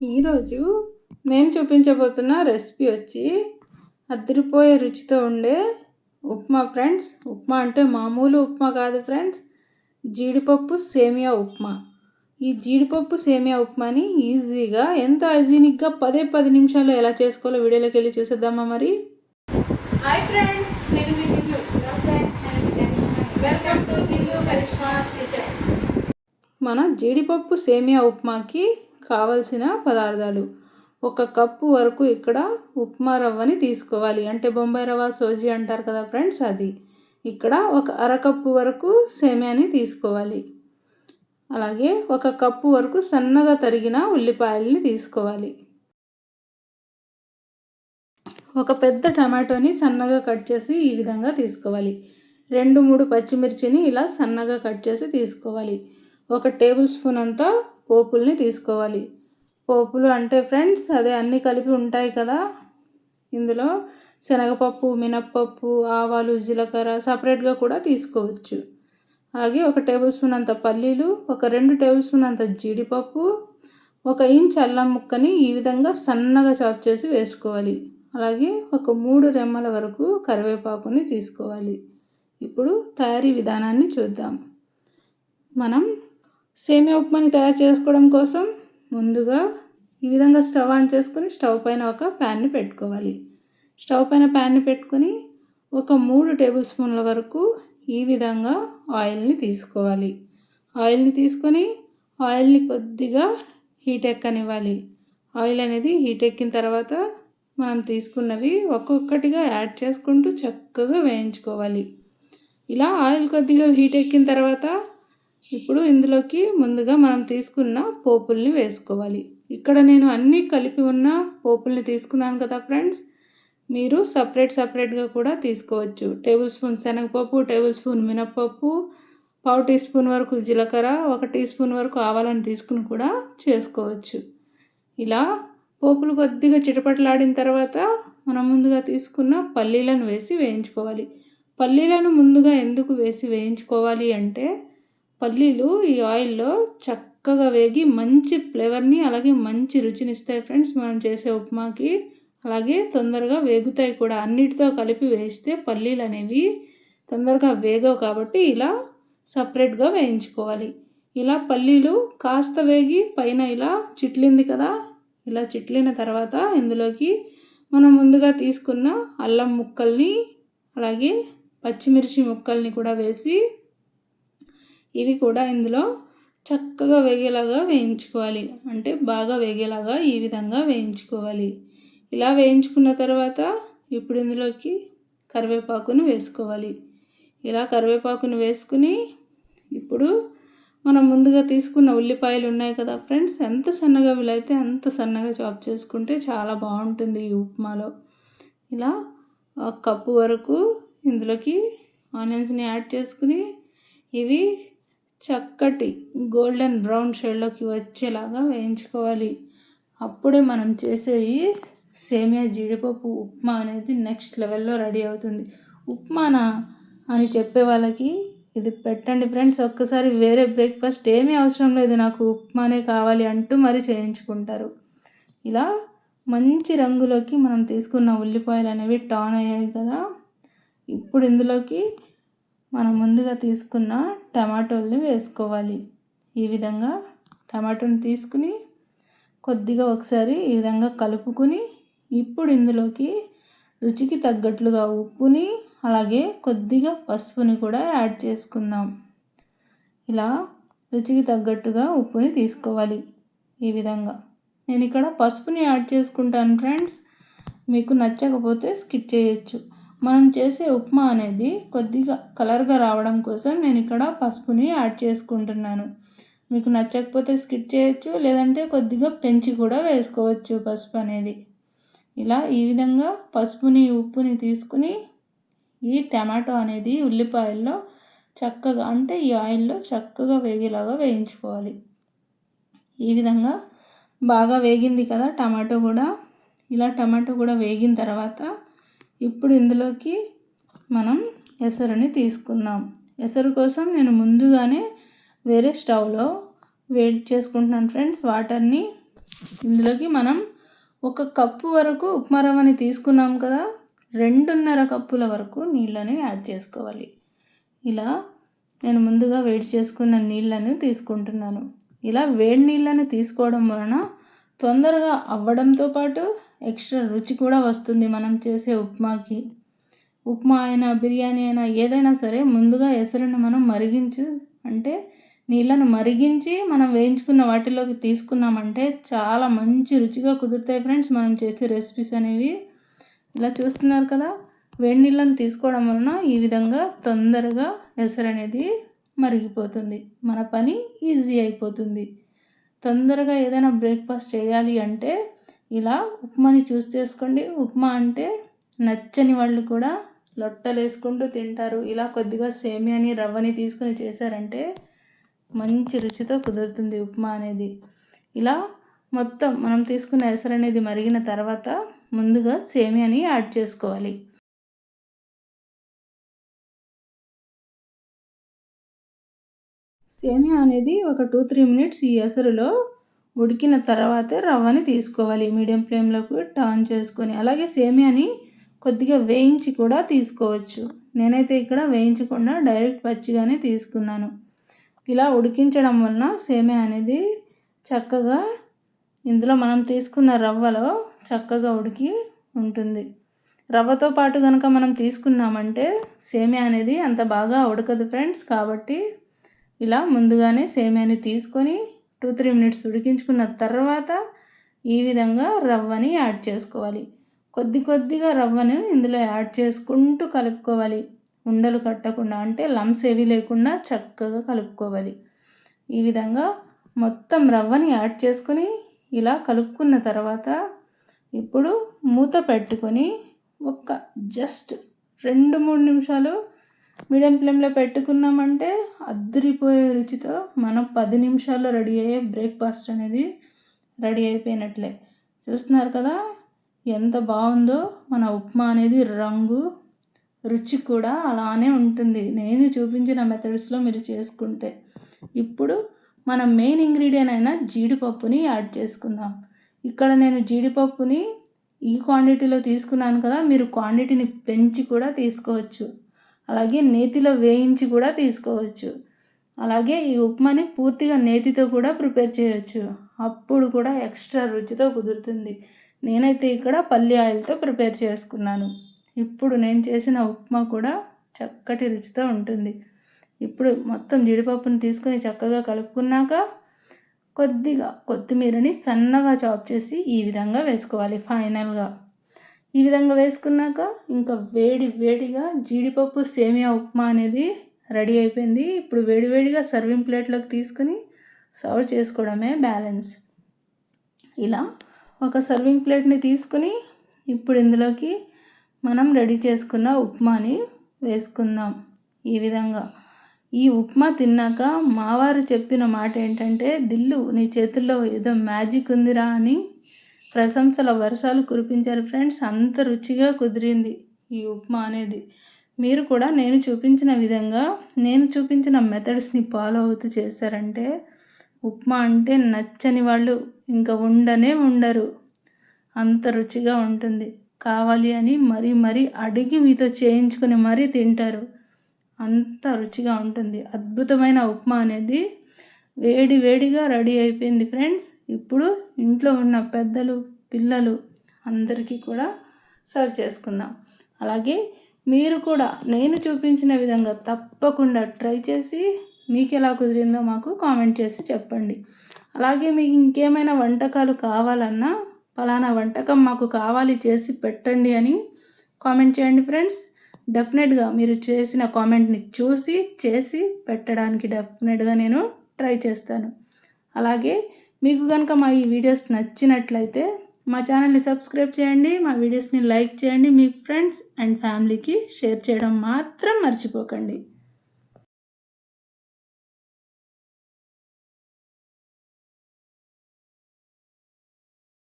ఈరోజు మేము చూపించబోతున్న రెసిపీ వచ్చి అదిరిపోయే రుచితో ఉండే ఉప్మా ఫ్రెండ్స్. ఉప్మా అంటే మామూలు ఉప్మా కాదు ఫ్రెండ్స్. జీడిపప్పు సేమియా ఉప్మా. ఈ జీడిపప్పు సేమియా ఉప్మాని ఈజీగా ఎంతో హైజీనిక్గా పదే పది నిమిషాల్లో ఎలా చేసుకోవాలో వీడియోలోకి వెళ్ళి చూసేద్దామా మరి? హాయ్ ఫ్రెండ్స్ నేను మీ Dillu. Welcome to Dillu Karishma's kitchen. మన జీడిపప్పు సేమియా ఉప్మాకి కావలసిన పదార్థాలు. ఒక కప్పు వరకు ఇక్కడ ఉప్మా రవ్వని తీసుకోవాలి. అంటే బొంబాయి రవ్వ సోజీ అంటారు కదా ఫ్రెండ్స్ అది. ఇక్కడ ఒక అరకప్పు వరకు సేమియాని తీసుకోవాలి. అలాగే ఒక కప్పు వరకు సన్నగా తరిగిన ఉల్లిపాయలని తీసుకోవాలి. ఒక పెద్ద టమాటోని సన్నగా కట్ చేసి ఈ విధంగా తీసుకోవాలి. రెండు మూడు పచ్చిమిర్చిని ఇలా సన్నగా కట్ చేసి తీసుకోవాలి. ఒక టేబుల్ స్పూన్ అంతా పోపుల్ని తీసుకోవాలి. పోపులు అంటే ఫ్రెండ్స్ అదే అన్నీ కలిపి ఉంటాయి కదా. ఇందులో శనగపప్పు మినప్పప్పు ఆవాలు జీలకర్ర సపరేట్గా కూడా తీసుకోవచ్చు. అలాగే ఒక టేబుల్ స్పూన్ అంత పల్లీలు ఒక రెండు టేబుల్ స్పూన్ అంత జీడిపప్పు ఒక ఇంచ్ అల్లం ముక్కని ఈ విధంగా సన్నగా చాప్ చేసి వేసుకోవాలి. అలాగే ఒక మూడు రెమ్మల వరకు కరివేపాకుని తీసుకోవాలి. ఇప్పుడు తయారీ విధానాన్ని చూద్దాం. మనం సేమియా ఉప్మాని తయారు చేసుకోవడం కోసం ముందుగా ఈ విధంగా స్టవ్ ఆన్ చేసుకొని స్టవ్ పైన ఒక ప్యాన్ని పెట్టుకోవాలి. స్టవ్ పైన ప్యాన్ని పెట్టుకొని ఒక మూడు టేబుల్ స్పూన్ల వరకు ఈ విధంగా ఆయిల్ని తీసుకోవాలి. ఆయిల్ని తీసుకొని ఆయిల్ని కొద్దిగా హీట్ ఎక్కనివ్వాలి. ఆయిల్ అనేది హీట్ ఎక్కిన తర్వాత మనం తీసుకున్నవి ఒక్కొక్కటిగా యాడ్ చేసుకుంటూ చక్కగా వేయించుకోవాలి. ఇలా ఆయిల్ కొద్దిగా హీట్ ఎక్కిన తర్వాత ఇప్పుడు ఇందులోకి ముందుగా మనం తీసుకున్న పోపుల్ని వేసుకోవాలి. ఇక్కడ నేను అన్నీ కలిపి ఉన్న పోపుల్ని తీసుకున్నాను కదా ఫ్రెండ్స్. మీరు సపరేట్ సపరేట్గా కూడా తీసుకోవచ్చు. టేబుల్ స్పూన్ శనగపప్పు టేబుల్ స్పూన్ మినప్పప్పు పావు టీ స్పూన్ వరకు జీలకర్ర ఒక టీ స్పూన్ వరకు ఆవాలను తీసుకుని కూడా చేసుకోవచ్చు. ఇలా పోపులు కొద్దిగా చిటపటలాడిన తర్వాత మనం ముందుగా తీసుకున్న పల్లీలను వేసి వేయించుకోవాలి. పల్లీలను ముందుగా ఎందుకు వేసి వేయించుకోవాలి అంటే పల్లీలు ఈ ఆయిల్లో చక్కగా వేగి మంచి ఫ్లేవర్ని అలాగే మంచి రుచిని ఇస్తాయి ఫ్రెండ్స్ మనం చేసే ఉప్మాకి. అలాగే తొందరగా వేగుతాయి కూడా. అన్నిటితో కలిపి వేస్తే పల్లీలు అనేవి తొందరగా వేగవు కాబట్టి ఇలా సపరేట్గా వేయించుకోవాలి. ఇలా పల్లీలు కాస్త వేగి పైన ఇలా చిట్లింది కదా ఇలా చిట్లిన తర్వాత ఇందులోకి మనం ముందుగా తీసుకున్న అల్లం ముక్కల్ని అలాగే పచ్చిమిర్చి ముక్కల్ని కూడా వేసి ఇవి కూడా ఇందులో చక్కగా వేగేలాగా వేయించుకోవాలి. అంటే బాగా వేగేలాగా ఈ విధంగా వేయించుకోవాలి. ఇలా వేయించుకున్న తర్వాత ఇప్పుడు ఇందులోకి కరివేపాకును వేసుకోవాలి. ఇలా కరివేపాకును వేసుకుని ఇప్పుడు మనం ముందుగా తీసుకున్న ఉల్లిపాయలు ఉన్నాయి కదా ఫ్రెండ్స్ ఎంత సన్నగా వీలైతే అంత సన్నగా చాప్ చేసుకుంటే చాలా బాగుంటుంది ఈ ఉప్మాలో. ఇలా ఒక కప్పు వరకు ఇందులోకి ఆనియన్స్ని యాడ్ చేసుకుని ఇవి చక్కటి గోల్డెన్ బ్రౌన్ షేడ్లోకి వచ్చేలాగా వేయించుకోవాలి. అప్పుడే మనం చేసే ఈ సేమియా జీడిపప్పు ఉప్మా అనేది నెక్స్ట్ లెవెల్లో రెడీ అవుతుంది. ఉప్మానా అని చెప్పే వాళ్ళకి ఇది పెట్టండి ఫ్రెండ్స్. ఒక్కసారి వేరే బ్రేక్ఫాస్ట్ ఏమీ అవసరం లేదు. నాకు ఉప్మానే కావాలి అంటూ మరీ చేయించుకుంటారు. ఇలా మంచి రంగులోకి మనం తీసుకున్న ఉల్లిపాయలు అనేవి టాన్ అయ్యాయి కదా. ఇప్పుడు ఇందులోకి మనం ముందుగా తీసుకున్న టమాటోల్ని వేసుకోవాలి. ఈ విధంగా టమాటోని తీసుకుని కొద్దిగా ఒకసారి ఈ విధంగా కలుపుకుని ఇప్పుడు ఇందులోకి రుచికి తగ్గట్లుగా ఉప్పుని అలాగే కొద్దిగా పసుపుని కూడా యాడ్ చేసుకుందాం. ఇలా రుచికి తగ్గట్టుగా ఉప్పుని తీసుకోవాలి ఈ విధంగా. నేను ఇక్కడ పసుపుని యాడ్ చేసుకుంటాను ఫ్రెండ్స్. మీకు నచ్చకపోతే స్కిప్ చేయొచ్చు. మనం చేసే ఉప్మా అనేది కొద్దిగా కలర్గా రావడం కోసం నేను ఇక్కడ పసుపుని యాడ్ చేసుకుంటున్నాను. మీకు నచ్చకపోతే స్కిప్ చేయొచ్చు లేదంటే కొద్దిగా పెంచి కూడా వేసుకోవచ్చు పసుపు అనేది. ఇలా ఈ విధంగా పసుపుని ఉప్పుని తీసుకుని ఈ టమాటో అనేది ఉల్లిపాయల్లో చక్కగా అంటే ఈ ఆయిల్లో చక్కగా వేగేలాగా వేయించుకోవాలి. ఈ విధంగా బాగా వేగింది కదా టమాటో కూడా. ఇలా టమాటో కూడా వేగిన తర్వాత ఇప్పుడు ఇందులోకి మనం ఎసరుని తీసుకుందాం. ఎసరు కోసం నేను ముందుగానే వేరే స్టవ్లో వేడి చేసుకుంటున్నాను ఫ్రెండ్స్. వాటర్ని ఇందులోకి మనం ఒక కప్పు వరకు ఉప్మా రవ్వని తీసుకున్నాం కదా. రెండున్నర కప్పుల వరకు నీళ్ళని యాడ్ చేసుకోవాలి. ఇలా నేను ముందుగా వేడి చేసుకున్న నీళ్ళని తీసుకుంటున్నాను. ఇలా వేడి నీళ్ళని తీసుకోవడం వలన తొందరగా అవ్వడంతో పాటు ఎక్స్ట్రా రుచి కూడా వస్తుంది మనం చేసే ఉప్మాకి. ఉప్మా అయినా బిర్యానీ అయినా ఏదైనా సరే ముందుగా ఎసరుని మనం మరిగించు. అంటే నీళ్ళను మరిగించి మనం వేయించుకున్న వాటిలోకి తీసుకున్నామంటే చాలా మంచి రుచిగా కుదురుతాయి ఫ్రెండ్స్ మనం చేసే రెసిపీస్ అనేవి. ఇలా చూస్తున్నారు కదా వేడి నీళ్ళను తీసుకోవడం వలన ఈ విధంగా తొందరగా ఎసరు అనేది మరిగిపోతుంది. మన పని ఈజీ అయిపోతుంది. తొందరగా ఏదైనా బ్రేక్ఫాస్ట్ చేయాలి అంటే ఇలా ఉప్మాని చూస్ చేసుకోండి. ఉప్మా అంటే నచ్చని వాళ్ళు కూడా లొట్టలు వేసుకుంటూ తింటారు. ఇలా కొద్దిగా సేమియాని రవ్వని తీసుకుని చేశారంటే మంచి రుచితో కుదురుతుంది ఉప్మా అనేది. ఇలా మొత్తం మనం తీసుకున్న ఎసరు అనేది మరిగిన తర్వాత ముందుగా సేమియాని యాడ్ చేసుకోవాలి. సేమియా అనేది ఒక టూ త్రీ మినిట్స్ ఈ ఎసరులో ఉడికిన తర్వాతే రవ్వని తీసుకోవాలి. మీడియం ఫ్లేమ్లోకి టర్న్ చేసుకొని అలాగే సేమియాని కొద్దిగా వేయించి కూడా తీసుకోవచ్చు. నేనైతే ఇక్కడ వేయించకుండా డైరెక్ట్ పచ్చిగానే తీసుకున్నాను. ఇలా ఉడికించడం వలన సేమియా అనేది చక్కగా ఇందులో మనం తీసుకున్న రవ్వలో చక్కగా ఉడికి ఉంటుంది. రవ్వతో పాటు కనుక మనం తీసుకున్నామంటే సేమియా అనేది అంత బాగా ఉడకదు ఫ్రెండ్స్ కాబట్టి ఇలా ముందుగానే సేమియాని తీసుకొని టూ త్రీ మినిట్స్ ఉడికించుకున్న తర్వాత ఈ విధంగా రవ్వని యాడ్ చేసుకోవాలి. కొద్ది కొద్దిగా రవ్వను ఇందులో యాడ్ చేసుకుంటూ కలుపుకోవాలి. ఉండలు కట్టకుండా అంటే లంప్స్ ఏవి లేకుండా చక్కగా కలుపుకోవాలి. ఈ విధంగా మొత్తం రవ్వని యాడ్ చేసుకొని ఇలా కలుపుకున్న తర్వాత ఇప్పుడు మూత పెట్టుకొని ఒక జస్ట్ రెండు మూడు నిమిషాలు మీడియం ఫ్లేమ్లో పెట్టుకున్నామంటే అద్దరిపోయే రుచితో మనం పది నిమిషాల్లో రెడీ అయ్యే బ్రేక్ఫాస్ట్ అనేది రెడీ అయిపోయినట్లే. చూస్తున్నారు కదా? ఎంత బాగుందో మన ఉప్మా అనేది రంగు రుచి కూడా అలానే ఉంటుంది. నేను చూపించిన మెథడ్స్లో మీరు చేసుకుంటే. ఇప్పుడు మన మెయిన్ ఇంగ్రీడియంట్ అయిన జీడిపప్పుని యాడ్ చేసుకుందాం. ఇక్కడ నేను జీడిపప్పుని ఈ క్వాంటిటీలో తీసుకున్నాను కదా మీరు క్వాంటిటీని పెంచి కూడా తీసుకోవచ్చు. అలాగే నేతిలో వేయించి కూడా తీసుకోవచ్చు. అలాగే ఈ ఉప్మాని పూర్తిగా నేతితో కూడా ప్రిపేర్ చేయవచ్చు అప్పుడు కూడా ఎక్స్ట్రా రుచితో కుదురుతుంది. నేనైతే ఇక్కడ పల్లి ఆయిల్తో ప్రిపేర్ చేసుకున్నాను. ఇప్పుడు నేను చేసిన ఉప్మా కూడా చక్కటి రుచితో ఉంటుంది. ఇప్పుడు మొత్తం జీడిపప్పుని తీసుకొని చక్కగా కలుపుకున్నాక కొద్దిగా కొత్తిమీరని సన్నగా చాప్ చేసి ఈ విధంగా వేసుకోవాలి ఫైనల్గా. ఈ విధంగా వేసుకున్నాక ఇంకా వేడి వేడిగా జీడిపప్పు సేమియా ఉప్మా అనేది రెడీ అయిపోయింది. ఇప్పుడు వేడివేడిగా సర్వింగ్ ప్లేట్లోకి తీసుకుని సర్వ్ చేసుకోవడమే బ్యాలెన్స్ ఇలా ఒక సర్వింగ్ ప్లేట్ని తీసుకుని ఇప్పుడు ఇందులోకి మనం రెడీ చేసుకున్న ఉప్మాని వేసుకుందాం. ఈ విధంగా. ఈ ఉప్మా తిన్నాక మావారు చెప్పిన మాట ఏంటంటే దిల్లు నీ చేతుల్లో ఏదో మ్యాజిక్ ఉందిరా అని ప్రశంసల వర్షాలు కురిపించారు ఫ్రెండ్స్. అంత రుచిగా కుదిరింది ఈ ఉప్మా అనేది. మీరు కూడా నేను చూపించిన విధంగా నేను చూపించిన మెథడ్స్ని ఫాలో అవుతూ చేశారంటే ఉప్మా అంటే నచ్చని వాళ్ళు ఇంకా ఉండనే ఉండరు. అంత రుచిగా ఉంటుంది. కావాలి అని మరీ మరీ అడిగి మీతో చేయించుకుని మరీ తింటారు. అంత రుచిగా ఉంటుంది. అద్భుతమైన ఉప్మా అనేది వేడి వేడిగా రెడీ అయిపోయింది ఫ్రెండ్స్. ఇప్పుడు ఇంట్లో ఉన్న పెద్దలు పిల్లలు అందరికీ కూడా సర్వ్ చేసుకుందాం. అలాగే మీరు కూడా నేను చూపించిన విధంగా తప్పకుండా ట్రై చేసి మీకు ఎలా కుదిరిందో మాకు కామెంట్ చేసి చెప్పండి. అలాగే మీకు ఇంకేమైనా వంటకాలు కావాలన్నా ఫలానా వంటకం మాకు కావాలి చేసి పెట్టండి అని కామెంట్ చేయండి ఫ్రెండ్స్. డెఫినెట్గా మీరు చేసిన కామెంట్ని చూసి చేసి పెట్టడానికి డెఫినెట్గా నేను ట్రై చేస్తాను. అలాగే మీకు కనుక మా ఈ వీడియోస్ నచ్చినట్లయితే మా ఛానల్ని సబ్స్క్రైబ్ చేయండి మా వీడియోస్ని లైక్ చేయండి మీ ఫ్రెండ్స్ అండ్ ఫ్యామిలీకి షేర్ చేయడం మాత్రం మర్చిపోకండి.